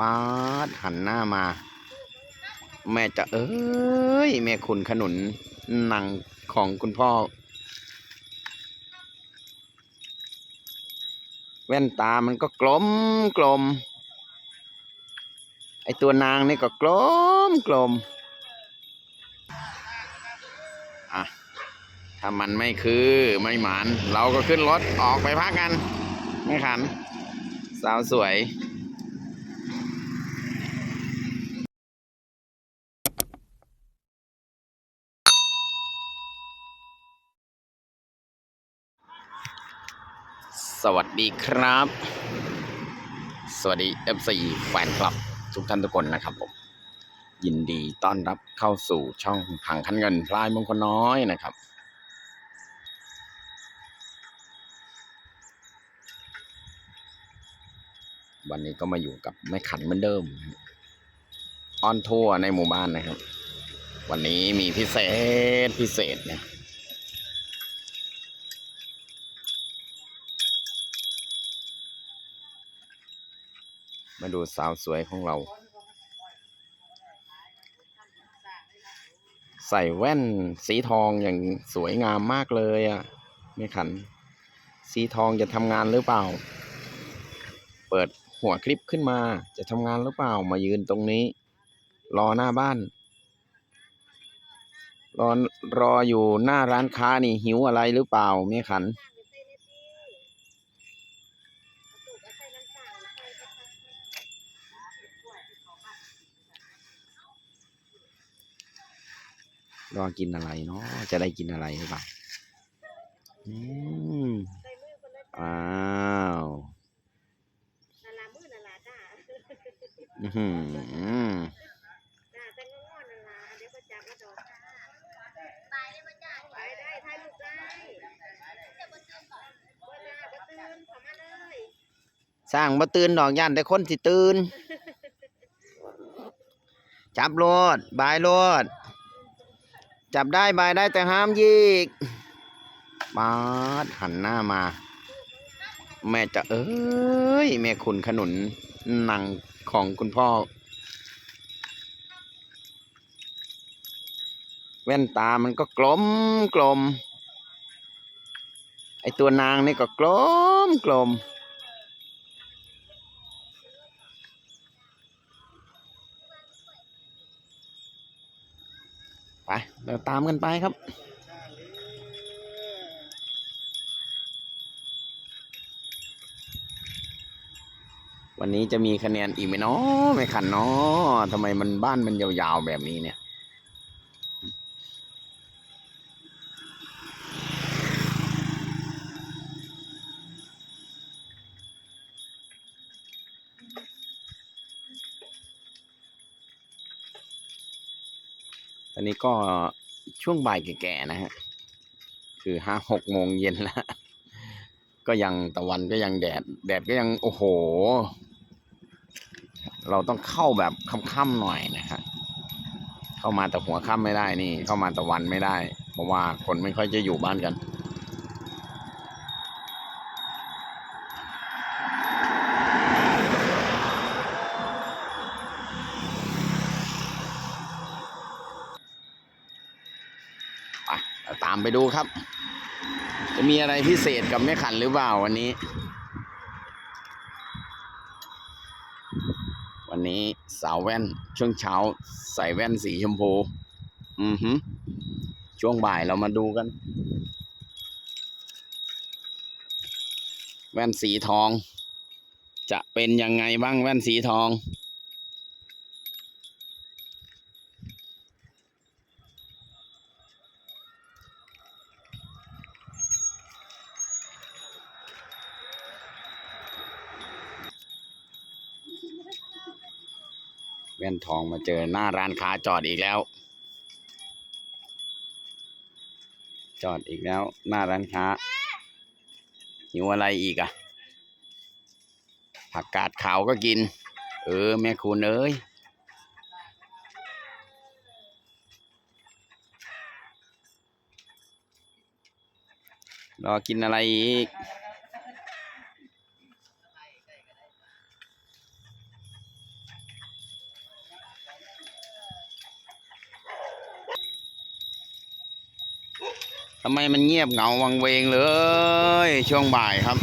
มาหันหน้ามา แม่จะเอ้ย แม่คุณขนุนหนังของคุณพ่อ แว่นตามันก็กลมกลม ไอตัวนางนี่ก็กลมกลมอะถ้ามันไม่คือไม่หมาน เราก็ขึ้นรถออกไปพักกัน ไม่ขัน สาวสวย วัสดีครับ สวัสดี FC แฟนคลับทุกท่านทุกคนนะครับผม ยินดีต้อนรับเข้าสู่ช่องผังคันเงินพลายมงคลน้อยนะครับ วันนี้ก็มาอยู่กับแม่ขันเหมือนเดิมออนทัวร์ในหมู่บ้านนะครับ วันนี้มีพิเศษพิเศษเนี่ย ดูสาวสวยของเรา ใส่แว่นสีทองอย่างสวยงามมากเลยอะไม่ขัน สีทองจะทำงานหรือเปล่า เปิดหัวคลิปขึ้นมาจะทำงานหรือเปล่ามายืนตรงนี้ รอหน้าบ้าน รอรออยู่หน้าร้านค้านี่หิวอะไรหรือเปล่าแม่ขัน รอกินอะไรเนาะจะได้กินอะไรหรือเปล่าอืมอ้าวนาลามือนาลาจ้าอื้อหือจ้าแต่งงอนนาลาเดี๋ยวก็จับมาดอกตายได้มาจ้าไปได้ถ่ายรูปได้เดี๋ยวบ่ตื่นก่อนบ่จ้าบ่ตื่นเข้ามสร้างมาตื่นดอกย่านแต่คนสิตื่น จับโลดบายโลด จับได้บายได้แต่ห้ามยิกมาดหันหน้ามา แม่จะเอ้ย แม่คุณขนุนหนังของคุณพ่อ แว่นตามันก็กลมกลมไอตัวนางนี่ก็กลมกลม ไปเราตามกันไปครับวันนี้จะมีคะแนนอีกไหมเนาะไม่ขันเนาะทำไมมันบ้านมันยาวๆแบบนี้เนี่ย ตอนนี้ก็ช่วงบ่ายแก่ๆนะฮะ คือห้าหกโมงเย็นแล้วก็ยังตะวันก็ยังแดด แดดก็ยังโอ้โห เราต้องเข้าแบบค่ำๆหน่อยนะฮะเข้ามาแต่หัวค่ำไม่ได้นี่ เข้ามาแต่วันไม่ได้ เพราะว่าคนไม่ค่อยจะอยู่บ้านกันามไปดูครับ จะมีอะไรพิเศษกับแม่ขันหรือเปล่าวันนี้ วันนี้สาวแว่นช่วงเช้าใส่แว่นสีชมพู อือฮึช่วงบ่ายเรามาดูกัน แว่นสีทอง จะเป็นยังไงบ้างแว่นสีทอง ว่นทองมาเจอหน้าร้านค้าจอดอีกแล้ว จอดอีกแล้ว หน้าร้านค้าหิวอะไรอีกอะผักกาดขาวก็กิน เออ แม่คุณเอ้ยรอกินอะไรอีก ทำไมมันเงียบเหงาวังเวงเลย ช่วงบ่ายครับ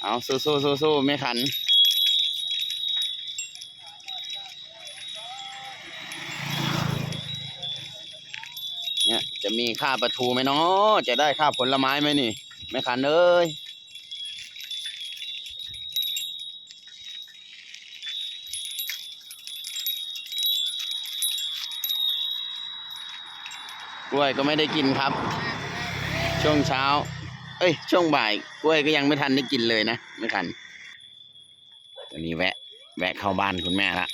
เอาสู้สู้สู้สู้ไม่ขัน เนี่ยจะมีค่าประทูไหมเนาะจะได้ค่าผลไม้ไหมนี่ ไม่ขันเอ้ย กล้วยก็ไม่ได้กินครับ ช่วงเช้า เอ้ย ช่วงบ่าย กล้วยก็ยังไม่ทันได้กินเลยนะไม่ทันตอนนี้แวะ แวะเข้าบ้านคุณแม่ละ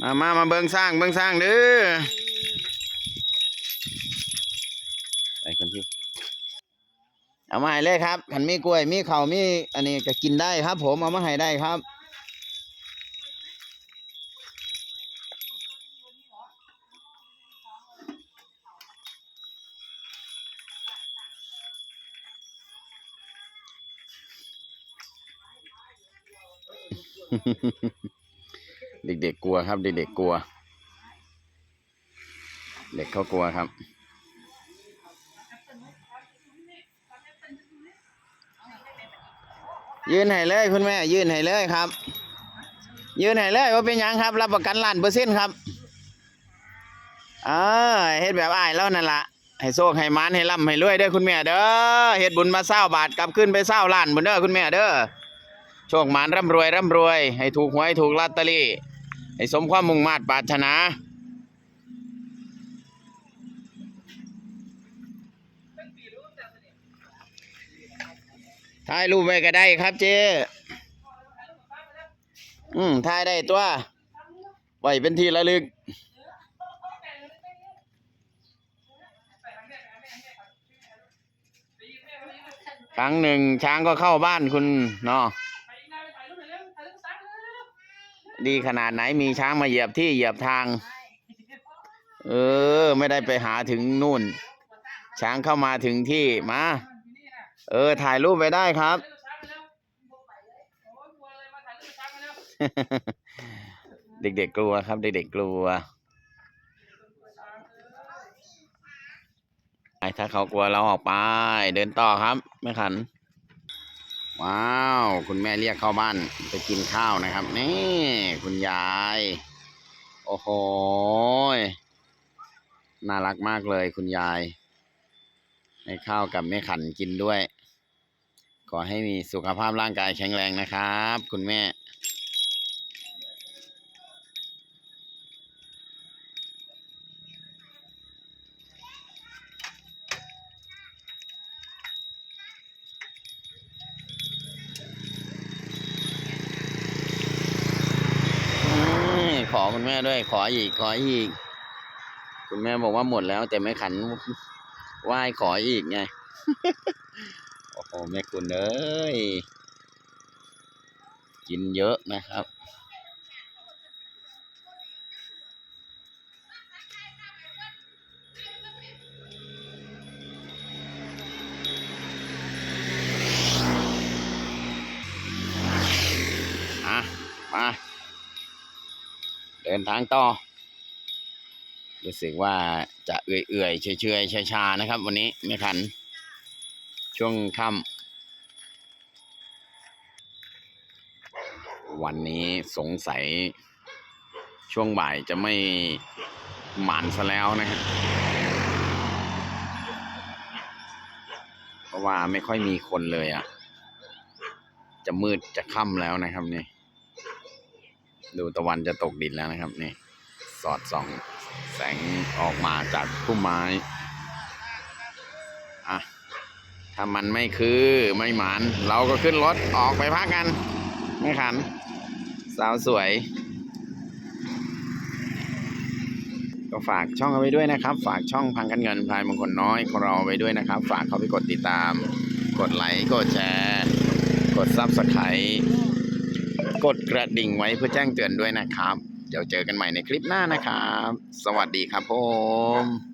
มามามาเบิงสร้างเบิงสร้างเด้อไปคนที่ เอามาให้เลยครับขันมีกล้วย มีเข้ามีอันนี้ก็กินได้ครับ ผมเอามาให้ได้ครับเด็กๆกลัวครับ เด็กๆกลัว เด็กเขากลัวครับ ยืนให้เลยคุณแม่ ยืนให้เลยครับ ยืนให้เลยว่าเป็นยังครับ รับประกันล้านเปอร์เซ็นต์ครับเออเฮ็ดแบบอ้ายแล้วนั่นละให้โชคให้มานให้ร่ำให้รวยเด้อคุณแม่เด้อเฮ็ดบุญมาเศร้าบาทกลับขึ้นไปเศร้าล้านบนเด้อคุณแม่เด้อโชคหมานร่ำรวยร่ำรวย ให้ถูกหวยถูกลอตเตอรี่ ให้สมความมุ่งมา่ปรารถนา ถ่ายรูปไว้ก็ได้ครับเจ๊อืมถ่ายได้ตัว ไว้เป็นที่ระลึก ครั้งหนึ่งช้างก็เข้าบ้านคุณเนาะดีขนาดไหนมีช้างมาเหยียบที่เหยียบทาง เออ ไม่ได้ไปหาถึงนู่น ช้างเข้ามาถึงที่มา เออ ถ่ายรูปไว้ได้ครับ เด็กๆกลัวครับ เด็กๆกลัวไอ้ถ้าเขากลัวเราออกไป เดินต่อครับแม่ขัน ว้าว คุณแม่เรียกเข้าบ้านไปกินข้าวนะครับ นี่ คุณยาย โอ้โหน่ารักมากเลยคุณยาย ให้ข้าวกับแม่ขันกินด้วย ขอให้มีสุขภาพร่างกายแข็งแรงนะครับ คุณแม่ขอคุณแม่ด้วย ขออีก ขออีก คุณแม่บอกว่าหมดแล้วแต่ไม่ขัน ไหว้ขออีกไง โอ้โหแม่คุณเอ้ย กินเยอะนะครับ อะ มา เดินทางต่อ รู้สึกว่าจะเอื่อยๆ เฉยๆชาๆนะครับ วันนี้ไม่ขัน ช่วงค่ำวันนี้สงสัยช่วงบ่ายจะไม่หมานซะแล้วนะครับเพราะว่าไม่ค่อยมีคนเลยอะ่ะ จะมืดจะค่ำแล้วนะครับนี่ ดูตะวันจะตกดินแล้วนะครับนี่ สอดส่อง แสงออกมาจากพุ่มไม้อะถ้ามันไม่คือไม่หมาน เราก็ขึ้นรถออกไปพักกัน ไม่ขัน สาวสวย ก็ฝากช่องเอาไว้ด้วยนะครับ ฝากช่องพังกันเงินพลายมงคลน้อยของเราไว้ด้วยนะครับ ฝากเขาไปกดติดตาม กดไลค์กดแชร์กดซับสไครต์กดกระดิ่งไว้เพื่อแจ้งเตือนด้วยนะครับ เดี๋ยวเจอกันใหม่ในคลิปหน้านะครับ สวัสดีครับผม